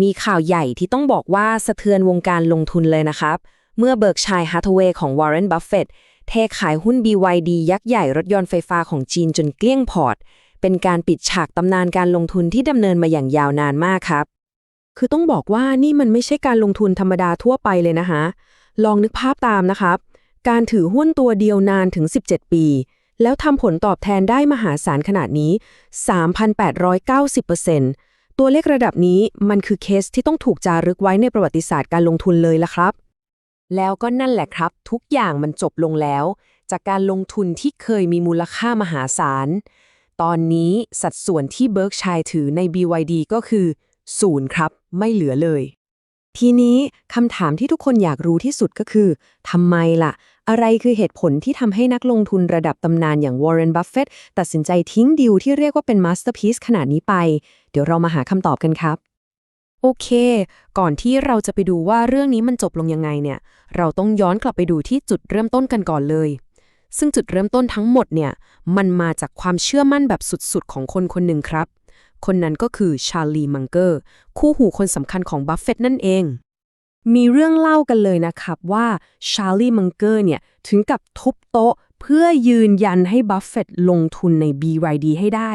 มีข่าวใหญ่ที่ต้องบอกว่าสะเทือนวงการลงทุนเลยนะครับ เมื่อเบิร์กชัยฮัตเวย์ของวอร์เรนบัฟเฟตเทขายหุ้น BYD ยักษ์ใหญ่รถยนต์ไฟฟ้าของจีนจนเกลี้ยงพอร์ต เป็นการปิดฉากตำนานการลงทุนที่ดำเนินมาอย่างยาวนานมากครับ คือต้องบอกว่านี่มันไม่ใช่การลงทุนธรรมดาทั่วไปเลยนะคะลองนึกภาพตามนะครับ การถือหุ้นตัวเดียวนานถึง 17 ปี แล้วทำผลตอบแทนได้มหาศาลขนาดนี้ 3,890% ตัวเลขระดับนี้มันคือเคสที่ต้องถูกจารึกไว้ในประวัติศาสตร์การลงทุนเลยละครับ แล้วก็นั่นแหละครับ ทุกอย่างมันจบลงแล้ว จากการลงทุนที่เคยมีมูลค่ามหาศาล ตอนนี้สัดส่วนที่เบิร์กชัยถือใน BYD ก็คือศูนย์ครับ ไม่เหลือเลย ทีนี้คำถามที่ทุกคนอยากรู้ที่สุดก็คือทำไมล่ะ อะไรคือเหตุผลที่ทำให้นักลงทุนระดับตำนานอย่างวอร์เรน บัฟเฟตตัดสินใจทิ้งดิวที่เรียกว่าเป็นมาสเตอร์พี e ขนาดนี้ไป เดี๋ยวเรามาหาคำตอบกันครับ โอเค ก่อนที่เราจะไปดูว่าเรื่องนี้มันจบลงยังไงเนี่ย เราต้องย้อนกลับไปดูที่จุดเริ่มต้นกันก่อนเลย ซึ่งจุดเริ่มต้นทั้งหมดเนี่ยมันมาจากความเชื่อมั่นแบบสุดๆ ของคนคนหนึ่งครับ คนนั้นก็คือชาลีมังเกอร์คู่หูคนสำคัญของบัฟเฟตนั่นเองมีเรื่องเล่ากันเลยนะครับว่าชาลีมังเกอร์เนี่ยถึงกับทุบโต๊ะ เพื่อยืนยันให้บัฟเฟต์ลงทุนใน BYD ให้ได้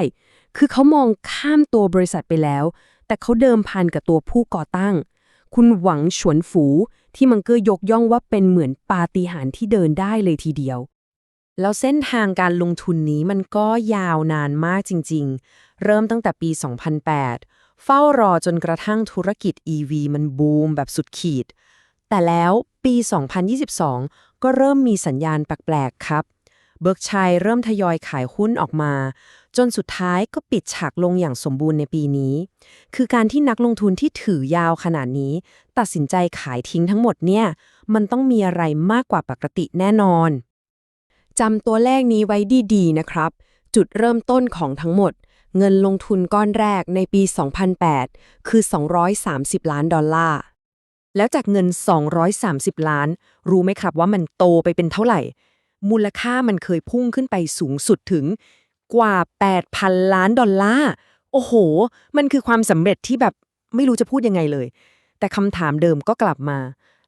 คือเขามองข้ามตัวบริษัทไปแล้ว แต่เขาเดิมพันกับตัวผู้ก่อตั้ง คุณหวังฉวนฝูที่มังเกอร์ยกย่องว่าเป็นเหมือนปาฏิหาริย์ที่เดินได้เลยทีเดียว แล้วเส้นทางการลงทุนนี้มันก็ยาวนานมากจริง ๆ เริ่มตั้งแต่ปี 2008 เฝ้ารอจนกระทั่งธุรกิจ EV มันบูมแบบสุดขีด แต่แล้วปี 2022 ก็เริ่มมีสัญญาณแปลกๆครับ เบิร์กชัยเริ่มทยอยขายหุ้นออกมา จนสุดท้ายก็ปิดฉากลงอย่างสมบูรณ์ในปีนี้ คือการที่นักลงทุนที่ถือยาวขนาดนี้ ตัดสินใจขายทิ้งทั้งหมดเนี่ย มันต้องมีอะไรมากกว่าปกติแน่นอนจำตัวเลขนี้ไว้ดีๆนะครับ จุดเริ่มต้นของทั้งหมด เงินลงทุนก้อนแรกในปี 2008 คือ 230 ล้านดอลลาร์แล้วจากเงิน 230 ล้าน รู้ไหมครับว่ามันโตไปเป็นเท่าไหร่ มูลค่ามันเคยพุ่งขึ้นไปสูงสุดถึงกว่า 8,000 ล้านดอลลาร์ โอ้โห มันคือความสำเร็จที่แบบไม่รู้จะพูดยังไงเลย แต่คำถามเดิมก็กลับมา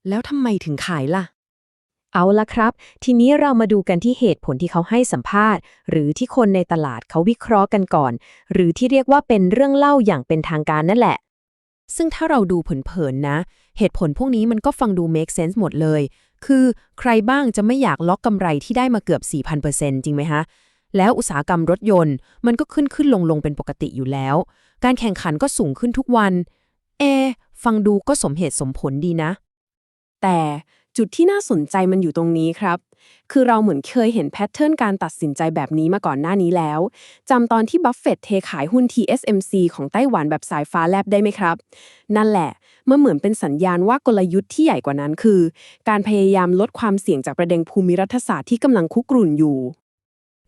แล้วทำไมถึงขายล่ะ เอาละครับ ทีนี้เรามาดูกันที่เหตุผลที่เขาให้สัมภาษณ์ หรือที่คนในตลาดเขาวิเคราะห์กันก่อน หรือที่เรียกว่าเป็นเรื่องเล่าอย่างเป็นทางการนั่นแหละซึ่งถ้าเราดูเผินๆนะ เหตุผลพวกนี้มันก็ฟังดู make sense หมดเลย คือใครบ้างจะไม่อยากล็อกกำไรที่ได้มาเกือบ 4,000%จริงไหมฮะ แล้วอุตสาหกรรมรถยนต์ มันก็ขึ้นขึ้นลงลงเป็นปกติอยู่แล้ว การแข่งขันก็สูงขึ้นทุกวัน เอะฟังดูก็สมเหตุสมผลดีนะ แต่ จุดที่น่าสนใจมันอยู่ตรงนี้ครับ คือเราเหมือนเคยเห็นแพทเทิร์นการตัดสินใจแบบนี้มาก่อนหน้านี้แล้วจำตอนที่บัฟเฟต์เทขายหุ้น TSMC ของไต้หวันแบบสายฟ้าแลบได้ไหมครับ นั่นแหละเมื่อเหมือนเป็นสัญญาณว่ากลยุทธ์ที่ใหญ่กว่านั้นคือ การพยายามลดความเสี่ยงจากประเด็นภูมิรัฐศาสตร์ที่กำลังคุกรุ่นอยู่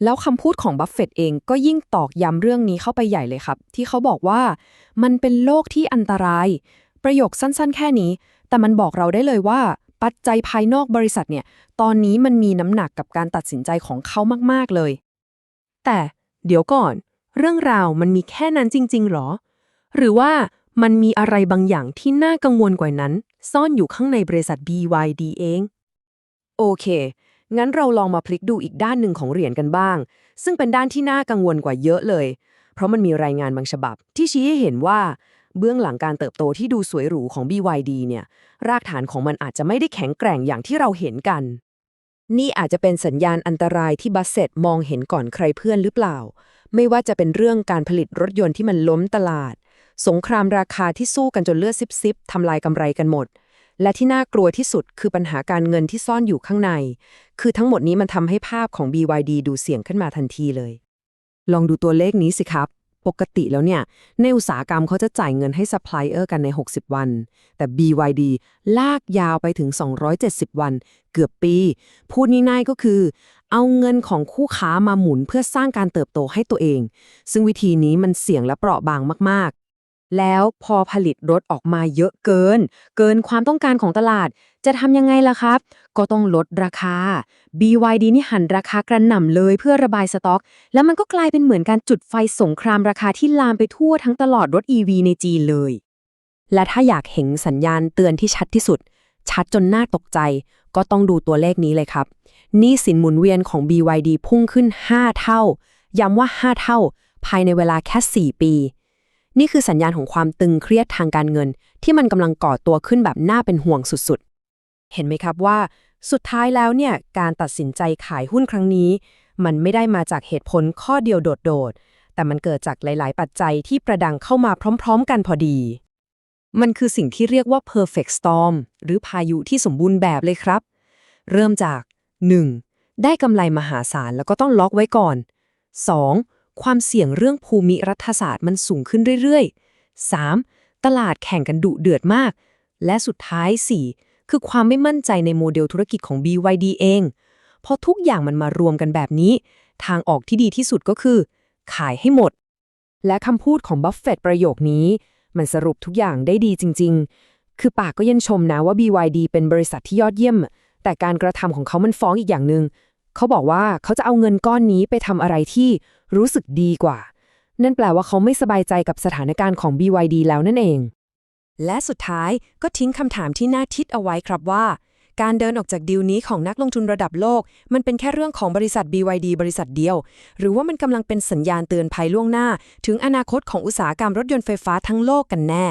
แล้วคำพูดของบัฟเฟตต์เองก็ยิ่งตอกย้ำเรื่องนี้เข้าไปใหญ่เลยครับ ที่เขาบอกว่า มันเป็นโลกที่อันตราย ประโยคสั้นๆ แค่นี้ แต่มันบอกเราได้เลยว่า ปัจจัยภายนอกบริษัทเนี่ย ตอนนี้มันมีน้ำหนักกับการตัดสินใจของเขามาก ๆ เลย แต่เดี๋ยวก่อน เรื่องราวมันมีแค่นั้นจริง ๆ หรอ หรือว่ามันมีอะไรบางอย่างที่น่ากังวลกว่านั้น ซ่อนอยู่ข้างในบริษัท BYD เอง โอเค งั้นเราลองมาพลิกดูอีกด้านหนึ่งของเหรียญกันบ้าง ซึ่งเป็นด้านที่น่ากังวลกว่าเยอะเลย เพราะมันมีรายงานบางฉบับที่ชี้ให้เห็นว่า เบื้องหลังการเติบโตที่ดูสวยหรูของ BYD เนี่ย รากฐานของมันอาจจะไม่ได้แข็งแกร่งอย่างที่เราเห็นกัน นี่อาจจะเป็นสัญญาณอันตรายที่บัสเซตมองเห็นก่อนใครเพื่อนหรือเปล่า ไม่ว่าจะเป็นเรื่องการผลิตรถยนต์ที่มันล้มตลาด สงครามราคาที่สู้กันจนเลือดซิบๆทำลายกำไรกันหมด และที่น่ากลัวที่สุดคือปัญหาการเงินที่ซ่อนอยู่ข้างใน คือทั้งหมดนี้มันทำให้ภาพของ BYD ดูเสี่ยงขึ้นมาทันทีเลย ลองดูตัวเลขนี้สิครับ ปกติแล้วเนี่ย ในอุตสาหกรรมเขาจะจ่ายเงินให้ซัพพลายเออร์กันใน 60 วัน แต่ BYD ลากยาวไปถึง 270 วัน เกือบปี พูดง่ายๆก็คือ เอาเงินของคู่ค้ามาหมุนเพื่อสร้างการเติบโตให้ตัวเอง ซึ่งวิธีนี้มันเสี่ยงและเปราะบางมาก แล้วพอผลิตรถออกมาเยอะเกิน เกินความต้องการของตลาด จะทำยังไงล่ะครับ ก็ต้องลดราคา BYD นี่หันราคากระหน่ำเลยเพื่อระบายสต็อก แล้วมันก็กลายเป็นเหมือนการจุดไฟสงครามราคาที่ลามไปทั่วทั้งตลอดรถ EV ในจีนเลย และถ้าอยากเห็นสัญญาณเตือนที่ชัดที่สุด ชัดจนน่าตกใจ ก็ต้องดูตัวเลขนี้เลยครับนี้สินหมุนเวียนของ BYD พุ่งขึ้น 5 เท่า ย้ำว่า 5 เท่า ภายในเวลาแค่ 4 ปี นี่คือสัญญาณของความตึงเครียดทางการเงิน ที่มันกำลังก่อตัวขึ้นแบบน่าเป็นห่วงสุดๆ เห็นไหมครับว่า สุดท้ายแล้วเนี่ยการตัดสินใจขายหุ้นครั้งนี้ มันไม่ได้มาจากเหตุผลข้อเดียวโดดๆ แต่มันเกิดจากหลาย ๆ ปัจจัยที่ประดังเข้ามาพร้อม ๆ กันพอดี มันคือสิ่งที่เรียกว่า perfect storm หรือพายุที่สมบูรณ์แบบเลยครับ เริ่มจาก 1. ได้กำไรมหาศาลแล้วก็ต้องล็อกไว้ก่อน 2. ความเสี่ยงเรื่องภูมิรัฐศาสตร์มันสูงขึ้นเรื่อยๆ 3. ตลาดแข่งกันดุเดือดมาก และสุดท้าย 4. คือความไม่มั่นใจในโมเดลธุรกิจของ BYD เองพอทุกอย่างมันมารวมกันแบบนี้ ทางออกที่ดีที่สุดก็คือ ขายให้หมด และคำพูดของบัฟเฟตประโยคนี้ มันสรุปทุกอย่างได้ดีจริง ๆ คือปากก็ยันชมนะว่า BYD เป็นบริษัทที่ยอดเยี่ยม แต่การกระทำของเขามันฟ้องอีกอย่างหนึง่ง เขาบอกว่าเขาจะเอาเงินก้อนนี้ไปทำอะไรที่รู้สึกดีกว่า นั่นแปลว่าเขาไม่สบายใจกับสถานการณ์ของ BYD แล้วนั่นเอง และสุดท้ายก็ทิ้งคำถามที่น่าคิดเอาไว้ครับว่า การเดินออกจากดีลนี้ของนักลงทุนระดับโลก มันเป็นแค่เรื่องของบริษัท BYD บริษัทเดียว หรือว่ามันกำลังเป็นสัญญาณเตือนภัยล่วงหน้า ถึงอนาคตของอุตสาหกรรมรถยนต์ไฟฟ้าทั้งโลกกันแน่